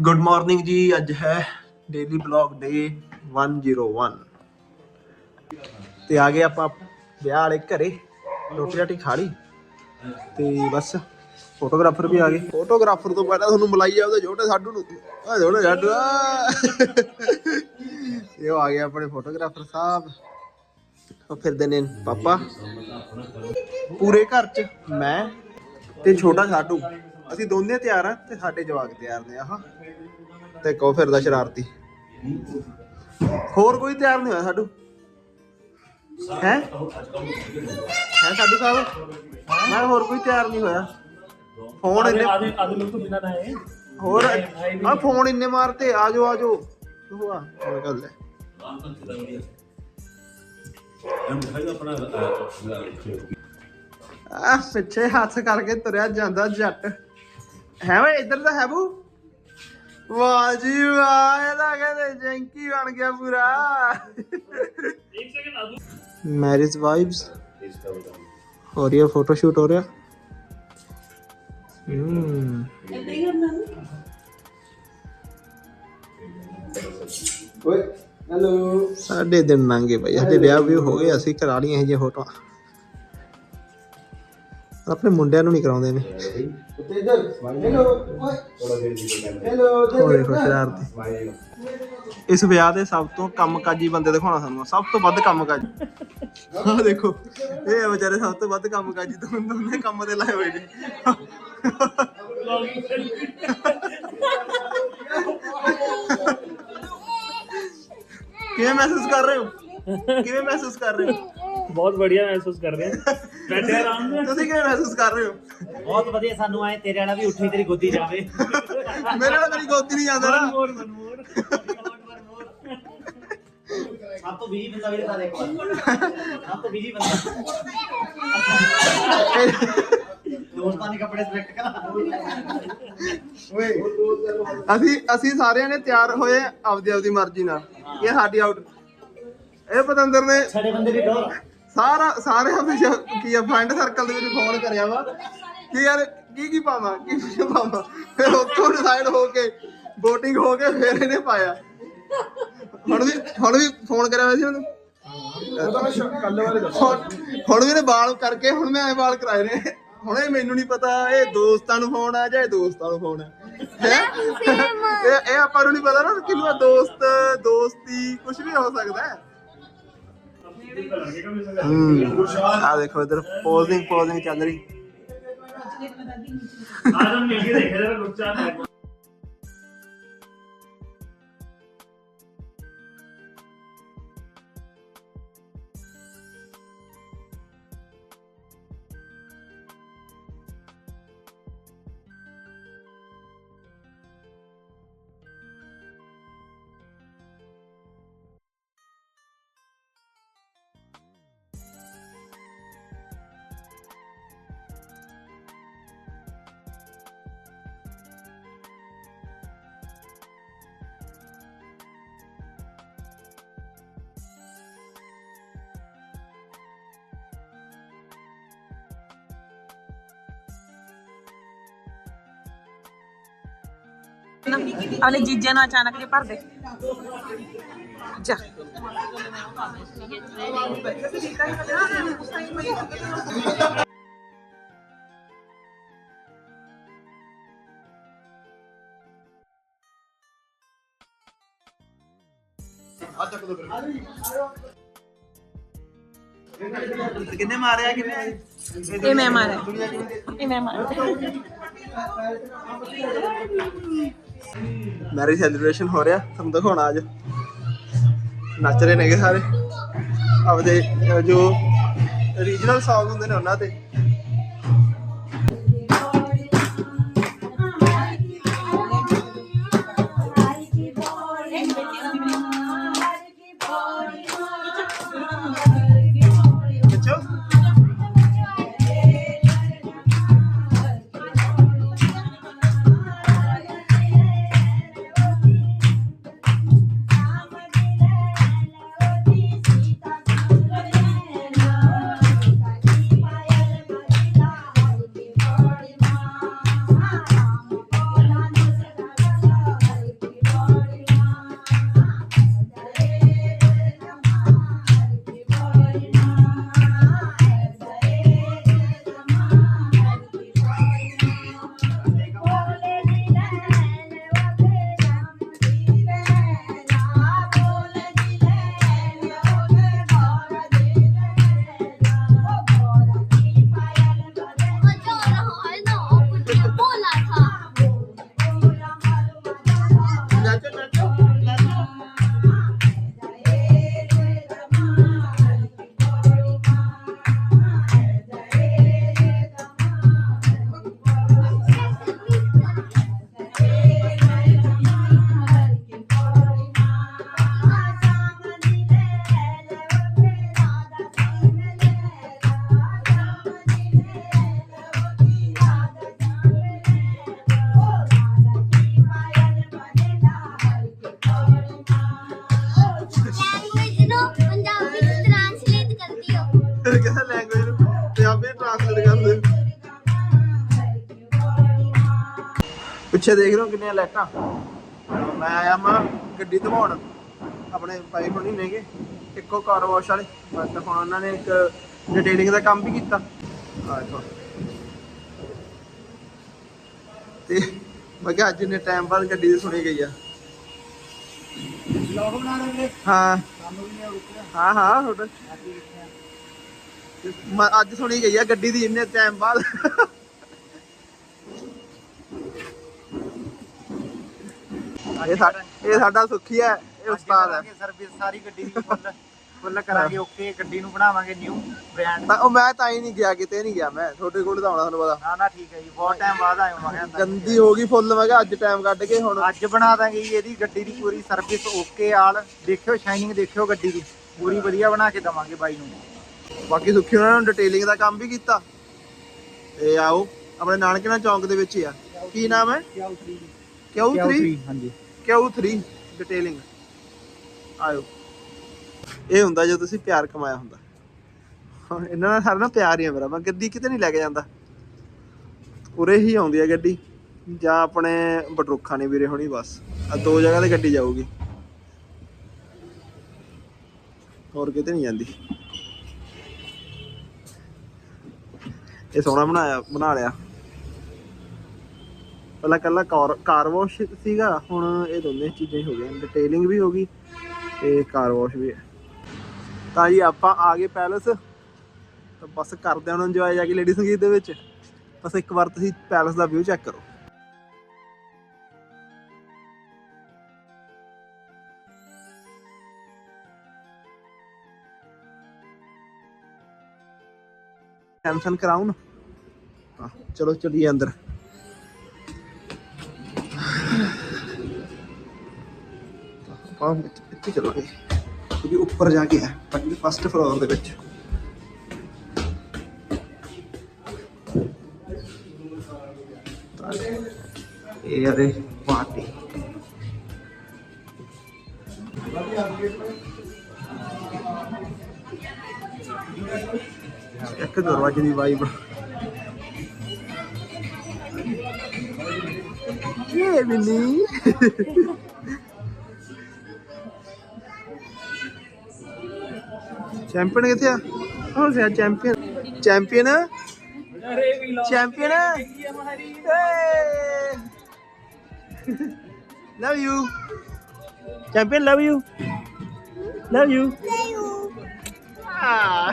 Good morning ਜੀ, ਅੱਜ ਹੈ ਡੇਲੀ ਬਲੌਗ ਡੇ 101 ਤੇ ਆ ਗਏ ਆਪਾਂ ਵਿਆਹ ਵਾਲੇ ਘਰੇ, ਰੋਟੀ ਰਾਟੀ ਖਾ ਲਈ। ਤੇ ਬਸ ਫੋਟੋਗ੍ਰਾਫਰ ਵੀ ਆ ਗਏ। ਫੋਟੋਗ੍ਰਾਫਰ ਤੋਂ ਪਹਿਲਾਂ ਤੁਹਾਨੂੰ ਬੁਲਾਈ ਆ, ਉਹਦੇ ਛੋਟੇ ਸਾਡੂ ਨੂੰ। ਆ ਛੋਟੇ ਸਾਡੂ ਆ ਇਹ ਆ ਗਏ ਆਪਣੇ ਫੋਟੋਗ੍ਰਾਫਰ ਸਾਹਿਬ। ਉਹ ਫਿਰਦੇ ਨੇ ਪਾਪਾ। ਪੂਰੇ ਘਰ 'ਚ ਮੈਂ ਤੇ ਛੋਟਾ ਸਾਡੂ। ਅਸੀਂ ਦੋਨੇ ਤਿਆਰ ਆ ਤੇ ਸਾਡੇ ਜਵਾਕ ਤਿਆਰ ਨੇ ਆਹ। ਤੇ ਕੋ ਫਿਰਦਾ ਸ਼ਰਾਰਤੀ। ਹੋਰ ਕੋਈ ਤਿਆਰ ਨਹੀਂ ਹੋਇਆ ਸਾਡੂ? ਹੈ? ਹੈ ਸਾਡੂ ਸਾਹਿਬ? ਮੈਂ ਹੋਰ ਕੋਈ ਤਿਆਰ ਨਹੀਂ ਹੋਇਆ। ਫੋਨ ਇੰਨੇ ਆਦੇ ਆਦੇ ਬਿਲਕੁਲ ਬਿਨਾ ਨਾ ਹੈ। ਹੋਰ ਆ ਫੋਨ ਇੰਨੇ ਮਾਰਤੇ ਆਜੋ ਆਜੋ। ਹੁਆ ਹੋਰ ਗੱਲ ਹੈ। ਆ ਪਿੱਛੇ ਹੱਥ ਕਰਕੇ ਤੁਰਿਆ ਜਾਂਦਾ ਜੱਟ। ਹੈ ਵੇ ਇੱਧਰ ਦਾ ਹੈਬੂ ਵਾਹ ਜੀ ਵਾਹ ਇਹਦਾ ਕਹਿੰਦੇ ਜੈਂਕੀ ਬਣ ਗਿਆ ਪੂਰਾ। ਮੈਰਿਜ ਵਾਈਬਸ ਹੋ ਰਹੀ ਫੋਟੋ ਸ਼ੂਟ, ਹੋ ਰਿਹਾ। ਹੂੰ। ਹੈਲੋ ਸਾਡੇ ਦਿਨ ਲੰਘੇ ਭਾਈ ਸਾਡੇ ਵਿਆਹ ਵੀ ਹੋ ਗਏ, ਅਸੀਂ ਕਰਾ ਲਈਆਂ ਇਹ ਜੇ ਫੋਟੋਆਂ। ਆਪਣੇ ਮੁੰਡਿਆਂ ਨੂੰ ਨਹੀਂ ਕਰਾਉਂਦੇ ਨੇ ਉੱਤੇ ਇੱਧਰ ਹੈਲੋ ਓਏ ਹੈਲੋ ਉਹ ਦੇਖੋ ਸ਼ਰਾਰਤੀ ਇਸ ਵਿਆਹ ਦੇ ਸਭ ਤੋਂ ਕੰਮਕਾਜੀ ਬੰਦੇ ਦਿਖਾਉਣਾ ਸਾਨੂੰ ਸਭ ਤੋਂ ਵੱਧ ਕੰਮਕਾਜੀ ਆਹ ਦੇਖੋ ਇਹ ਵਿਚਾਰੇ ਸਭ ਤੋਂ ਵੱਧ ਕੰਮਕਾਜੀ ਦੋਨੇ ਦੋਨੇ ਕੰਮ ਤੇ ਲਾਏ ਹੋਏ ਨੇ ਕਿਵੇਂ ਮਹਿਸੂਸ ਕਰ ਰਹੇ ਹੋ ਕਿਵੇਂ ਮਹਿਸੂਸ ਕਰ ਰਹੇ ਹੋ बहुत बढ़िया महसूस कर रहे हैं ਬੈਠੇ ਆਰਾਮ ਨਾਲ। ਤੁਸੀਂ ਕਿਵੇਂ ਮਹਿਸੂਸ ਕਰ ਰਹੇ ਹੋ? ਬਹੁਤ ਵਧੀਆ ਸਾਨੂੰ ਆਏ ਤੇਰੇ ਵਾਲਾ ਵੀ ਉੱਠੀ ਤੇਰੀ ਗੋਦੀ ਜਾਵੇ। ਮੇਰੇ ਵਾਲਾ ਮੇਰੀ ਗੋਦੀ ਨਹੀਂ ਜਾਂਦਾ ਮਨਮੋਰ ਮਨਮੋਰ ਸਭ ਤੋਂ ਬੀਜੀ ਬੰਦਾ ਵੀਰੇ ਤਾਂ ਦੇਖੋ ਸਭ ਤੋਂ ਬੀਜੀ ਬੰਦਾ। ਦੋਸਤਾਂ ਨੇ ਤਿਆਰ ਹੋਏ ਆਪਦੀ ਆਪਦੀ ਮਰਜ਼ੀ ਨਾਲ। ਇਹ ਸਾਡੀ ਆਊਟ ਇਹ ਪਤੰਦਰ ਨੇ ਸਾਡੇ ਸਾਰਾ ਸਾਰਿਆਂ ਵਿੱਚ ਕੀ ਆ ਫਰੈਂਡ ਸਰਕਲ ਦੇ ਵਿੱਚ ਫੋਨ ਕਰਿਆ ਵਾ ਕਿ ਯਾਰ ਕੀ ਕੀ ਪਾਵਾਂ ਕੀ ਕੀ ਪਾਵਾਂ। ਫਿਰ ਉੱਥੋਂ ਡਿਸਾਈਡ ਹੋ ਕੇ VOTING ਹੋ ਕੇ ਫਿਰ ਇਹਨੇ ਪਾਇਆ। ਹੁਣ ਵੀ ਹੁਣ ਵੀ ਫੋਨ ਕਰਿਆ ਹੋਇਆ ਸੀ ਉਹਨੂੰ ਕੱਲ ਵਾਲੇ ਦੱਸ ਹੁਣ ਹੁਣ ਵੀ ਇਹਨੇ ਵਾਲ ਕਰਕੇ ਹੁਣ ਮੈਂ ਐ ਵਾਲ ਕਰਾਏ ਨੇ। ਹੁਣ ਇਹ ਮੈਨੂੰ ਨਹੀਂ ਪਤਾ ਇਹ ਦੋਸਤਾਂ ਨੂੰ ਫੋਨ ਆ ਜਾਂ ਇਹ ਦੋਸਤਾਂ ਨੂੰ ਫੋਨ ਆ। ਹੈਂ? ਇਹ ਇਹ ਆਪਾਂ ਨੂੰ ਨਹੀਂ ਪਤਾ ਨਾ ਕਿੰਨਾ ਦੋਸਤ ਦੋਸਤੀ ਕੁਝ ਵੀ ਹੋ ਸਕਦਾ ਹੈ। ਆ ਦੇਖੋ ਇਧਰ ਪੋਜ਼ਿੰਗ ਪੋਜ਼ਿੰਗ ਚੱਲ ਰਹੀ। ਆ ਜਾਨ ਮਿਲ ਕੇ ਰੁਕ ਚਾਹ ਆਪਣੇ ਜੀਜੇ ਨੂੰ ਅਚਾਨਕ ਜੇ ਭਰ ਦੇ। ਜਾ। ਕਿੰਨੇ ਮਾਰਿਆ ਕਿੰਨੇ? ਇਹ ਮੈਂ ਮਾਰਿਆ। ਇਹ ਮੈਂ ਮਾਰਿਆ। ਮੈਰਿਜ ਸੈਲੀਬ੍ਰੇਸ਼ਨ ਹੋ ਰਿਹਾ, ਤੁਹਾਨੂੰ ਦਿਖਾਉਣਾ ਅੱਜ। ਨੱਚ ਰਹੇ ਨੇਗੇ ਸਾਰੇ। ਆਪਦੇ ਜੋ ਰੀਜਨਲ Song ਹੁੰਦੇ ਨੇ ਉਹਨਾਂ ਤੇ। ਪਿੱਛੇ ਦੇਖ ਰਹੇ ਹੋ ਕਿੰਨੀਆਂ ਲਾਈਟਾਂ। ਮੈਂ ਆਇਆ ਮੈਂ ਗੱਡੀ ਧਵਾਉਣ। ਆਪਣੇ ਭਾਈ ਹੁਣੀ ਨੇਗੇ। ਇੱਕੋ ਕਾਰ ਵਾਸ਼ ਵਾਲੇ। ਬਸ ਹੁਣ ਉਹਨਾਂ ਨੇ ਇੱਕ ਡਿਟੇਲਿੰਗ ਦਾ ਕੰਮ ਵੀ ਕੀਤਾ। ਆ ਦੇਖੋ। ਤੇ ਮੈਂ ਕਿਹਾ ਅੱਜ ਨੇ ਟਾਈਮ ਬਾਅਦ ਗੱਡੀ ਦੀ ਸੁਣੀ ਗਈ ਆ। ਲੋਕ ਬਣਾ ਰਹੇ ਹਾਂ। ਨਹੀਂ ਰੁਕਿਆ ਹਾਂ ਹਾਂ ਤੁਹਾਡਾ? ਮੈਂ ਅੱਜ ਸੁਣੀ ਗਈ ਆ ਗੱਡੀ ਦੀ ਇੰਨੇ ਟਾਈਮ ਬਾਅਦ। ਇਹ ਸਾਡਾ ਇਹ ਸਾਡਾ ਸੁੱਖੀ ਹੈ ਇਹ ਉਸਤਾਦ ਹੈ। ਸਰਵਿਸ ਸਾਰੀ ਗੱਡੀ ਦੀ ਫੁੱਲ ਫੁੱਲ ਕਰਾਂਗੇ ਓਕੇ ਗੱਡੀ ਨੂੰ ਬਣਾਵਾਂਗੇ ਨਿਊ ਬ੍ਰਾਂਡ ਮੈਂ ਉਹ ਮੈਂ ਤਾਂ ਹੀ ਨਹੀਂ ਗਿਆ ਕਿਤੇ ਨਹੀਂ ਗਿਆ ਮੈਂ ਤੁਹਾਡੇ ਕੋਲ ਤਾਂ ਆਉਣਾ ਤੁਹਾਨੂੰ ਪਤਾ। ਨਾ ਨਾ ਠੀਕ ਹੈ ਜੀ ਬਹੁਤ ਟਾਈਮ ਬਾਅਦ ਹੋ ਮੈਂ ਕਿਹਾ ਗੰਦੀ ਹੋ ਗਈ ਫੁੱਲ ਮੈਂ ਕਿਹਾ ਅੱਜ ਟਾਈਮ ਕੱਢ ਕੇ ਹੁਣ। ਅੱਜ ਬਣਾ ਦਾਂਗੇ ਜੀ ਇਹਦੀ ਗੱਡੀ ਦੀ ਪੂਰੀ ਸਰਵਿਸ ਓਕੇ ਆਲ। ਦੇਖਿਓ ਸ਼ਾਈਨਿੰਗ ਦੇਖਿਓ ਗੱਡੀ ਦੀ। ਪੂਰੀ ਵਧੀਆ ਬਣਾ ਕੇ ਦਵਾਂਗੇ ਬਾਈ ਨੂੰ। ਬਾਕੀ ਸੁੱਖੀ ਉਹਨਾਂ ਨੇ ਡਿਟੇਲਿੰਗ ਦਾ ਕੰਮ ਵੀ ਕੀਤਾ। ਤੇ ਆਓ ਆਪਣੇ ਨਾਨਕੇ ਚੌਂਕ ਦੇ ਵਿੱਚ ਹੀ ਆ। ਕੀ ਨਾਮ ਹੈ? ਕਿਉ 3 ਹਾਂਜੀ ਕਿਉ 3 ਡਿਟੇਲਿੰਗ ਆਇਓ। ਇਹ ਹੁੰਦਾ ਜਦੋਂ ਤੁਸੀਂ ਪਿਆਰ ਕਮਾਇਆ ਹੁੰਦਾ। ਇਹਨਾਂ ਨਾਲ ਸਾਰਾ ਨਾ ਪਿਆਰ ਹੀ ਆ ਮੇਰਾ। ਮੈਂ ਗੱਡੀ ਕਿਤੇ ਨਹੀਂ ਲੈ ਕੇ ਜਾਂਦਾ। ਉਰੇ ਹੀ ਆਉਂਦੀ ਆ ਗੱਡੀ। ਜਾਂ ਆਪਣੇ ਬਟਰੁੱਖਾਂ ਨੇ ਵੀਰੇ ਹੋਣੀ ਬਸ। ਆ ਦੋ ਜਗ੍ਹਾ ਤੇ ਗੱਡੀ ਜਾਊਗੀ। ਹੋਰ ਕਿਤੇ ਨਹੀਂ ਜਾਂਦੀ। ਇਹ ਸੋਹਣਾ ਬਣਾਇਆ, ਬਣਾ ਲਿਆ। ਪਹਿਲਾਂ ਕੱਲਾ ਕਾਰ ਕਾਰ ਵਾਸ਼ ਸੀਗਾ, ਹੁਣ ਇਹ ਦੋਨੇ ਚੀਜ਼ਾਂ ਹੀ ਹੋ ਗਈਆਂ ਡਿਟੇਲਿੰਗ ਵੀ ਹੋ ਗਈ ਤੇ ਕਾਰ ਵਾਸ਼ ਵੀ ਤਾਂ ਜੀ ਆਪਾਂ ਆ ਗਏ ਪੈਲਸ, ਤਾਂ ਬਸ ਕਰਦੇ ਹਾਂ ਇੰਜੋਏ ਜਾ ਕੇ ਲੇਡੀ ਸੰਗੀਤ ਦੇ ਵਿੱਚ। ਬਸ ਇੱਕ ਵਾਰ ਤੁਸੀਂ ਪੈਲਸ ਦਾ ਵਿਊ ਚੈੱਕ ਕਰੋ। ਕੈਂਸਲ ਕਰਾਉਂ ਨਾ ਚਲੋ, ਚਲੀਏ ਅੰਦਰ। ਆਪਾਂ ਇੱਥੇ ਇੱਥੇ ਕਿਉਂਕਿ ਉੱਪਰ ਜਾ ਕੇ ਹੈ ਪੰਜ ਫਸਟ ਫਲੋਰ ਦੇ ਵਿੱਚ। ਇਹ ਯਾਰੇ ਪਾਰਟੀ ਇੱਕ ਦਰਵਾਜ਼ੇ ਦੀ ਵਾਈਬ ਇਹ ਮਿੰਨੀ ਚੈਂਪੀਅਨ ਕਿੱਥੇ ਆ? ਹਾਂ ਸਿਆ champion. Champion? Champion? Love you champion love you love you ਆ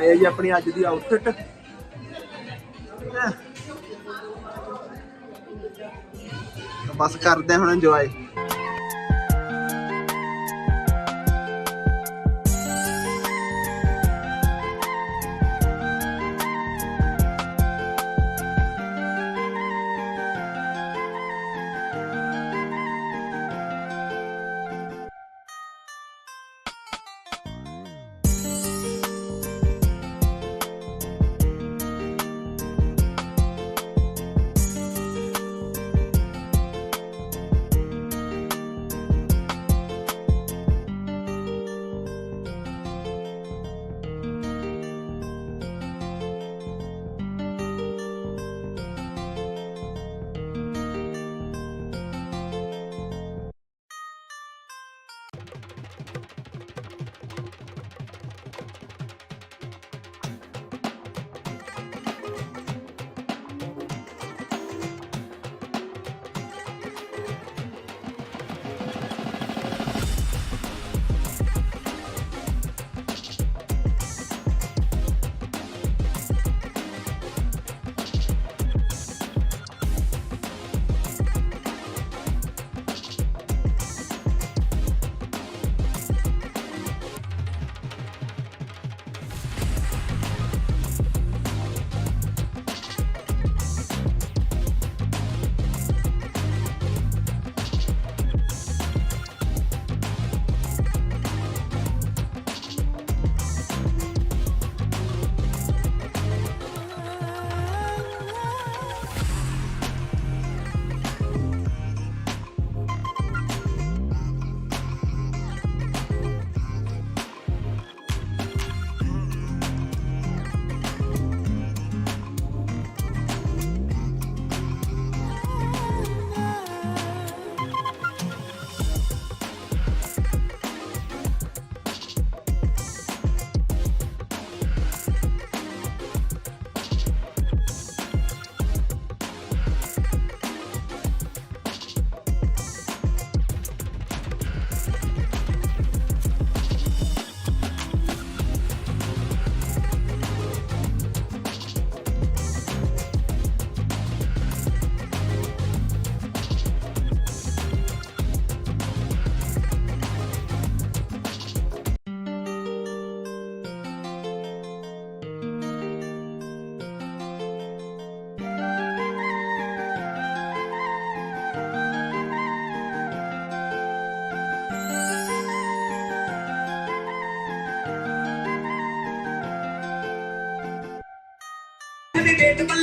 ਇਹ ਜੀ ਆਪਣੀ ਅੱਜ ਦੀ ਆਊਟਫਿਟ ਬਸ ਕਰਦੇ ਹੁਣ ਇੰਜੋਏ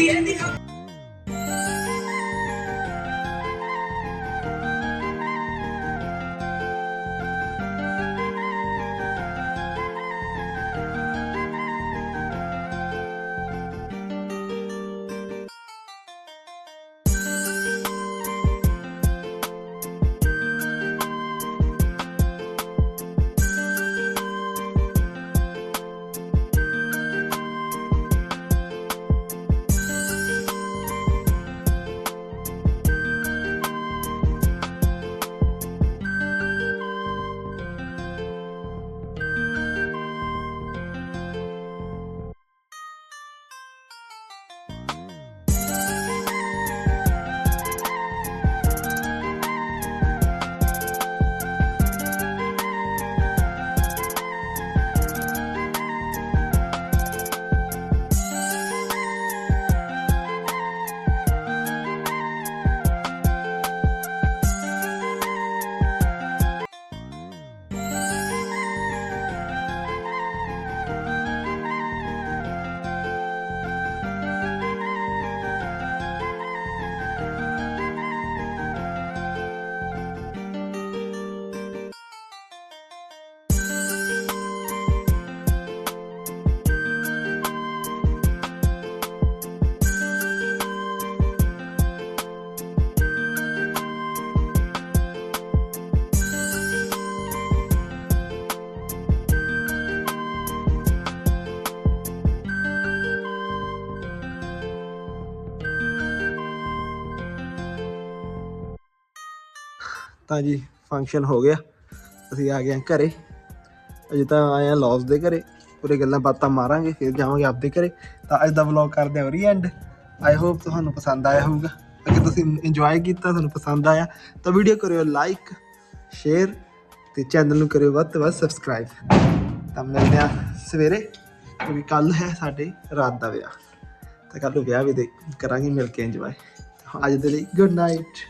the ending of ਤਾਂ ਜੀ ਫੰਕਸ਼ਨ ਹੋ ਗਿਆ। ਅਸੀਂ ਆ ਗਏ ਹਾਂ ਘਰੇ। ਅਜੇ ਤਾਂ ਆਏ ਆ ਲੌਸ ਦੇ ਘਰੇ। ਪੂਰੇ ਗੱਲਾਂ ਬਾਤਾਂ ਮਾਰਾਂਗੇ, ਫਿਰ ਜਾਵਾਂਗੇ ਆਪਦੇ ਘਰੇ। ਤਾਂ ਅੱਜ ਦਾ ਵਲੌਗ ਕਰਦੇ ਹਾਂ ਰੀ ਐਂਡ ਆਈ ਹੋਪ ਤੁਹਾਨੂੰ ਪਸੰਦ ਆਇਆ ਹੋਊਗਾ। ਅਗਰ ਤੁਸੀਂ ਇੰਜੋਏ ਕੀਤਾ, ਤੁਹਾਨੂੰ ਪਸੰਦ ਆਇਆ, ਤਾਂ ਵੀਡੀਓ ਕਰਿਓ ਲਾਈਕ ਸ਼ੇਅਰ ਤੇ ਚੈਨਲ ਨੂੰ ਕਰਿਓ ਵੱਧ ਤੋਂ ਵੱਧ ਸਬਸਕ੍ਰਾਈਬ ਤਾਂ ਮਿਲਦੇ ਆ ਸਵੇਰੇ, ਕਿਉਂਕਿ ਕੱਲ ਹੈ ਸਾਡੇ ਰਾਤ ਦਾ ਵਿਆਹ। ਤਾਂ ਕੱਲ ਨੂੰ ਵਿਆਹ ਵੀ ਦੇ ਕਰਾਂਗੇ, ਮਿਲ ਕੇ ਇੰਜੋਏ ਅੱਜ ਦੇ ਲਈ ਗੁੱਡ ਨਾਈਟ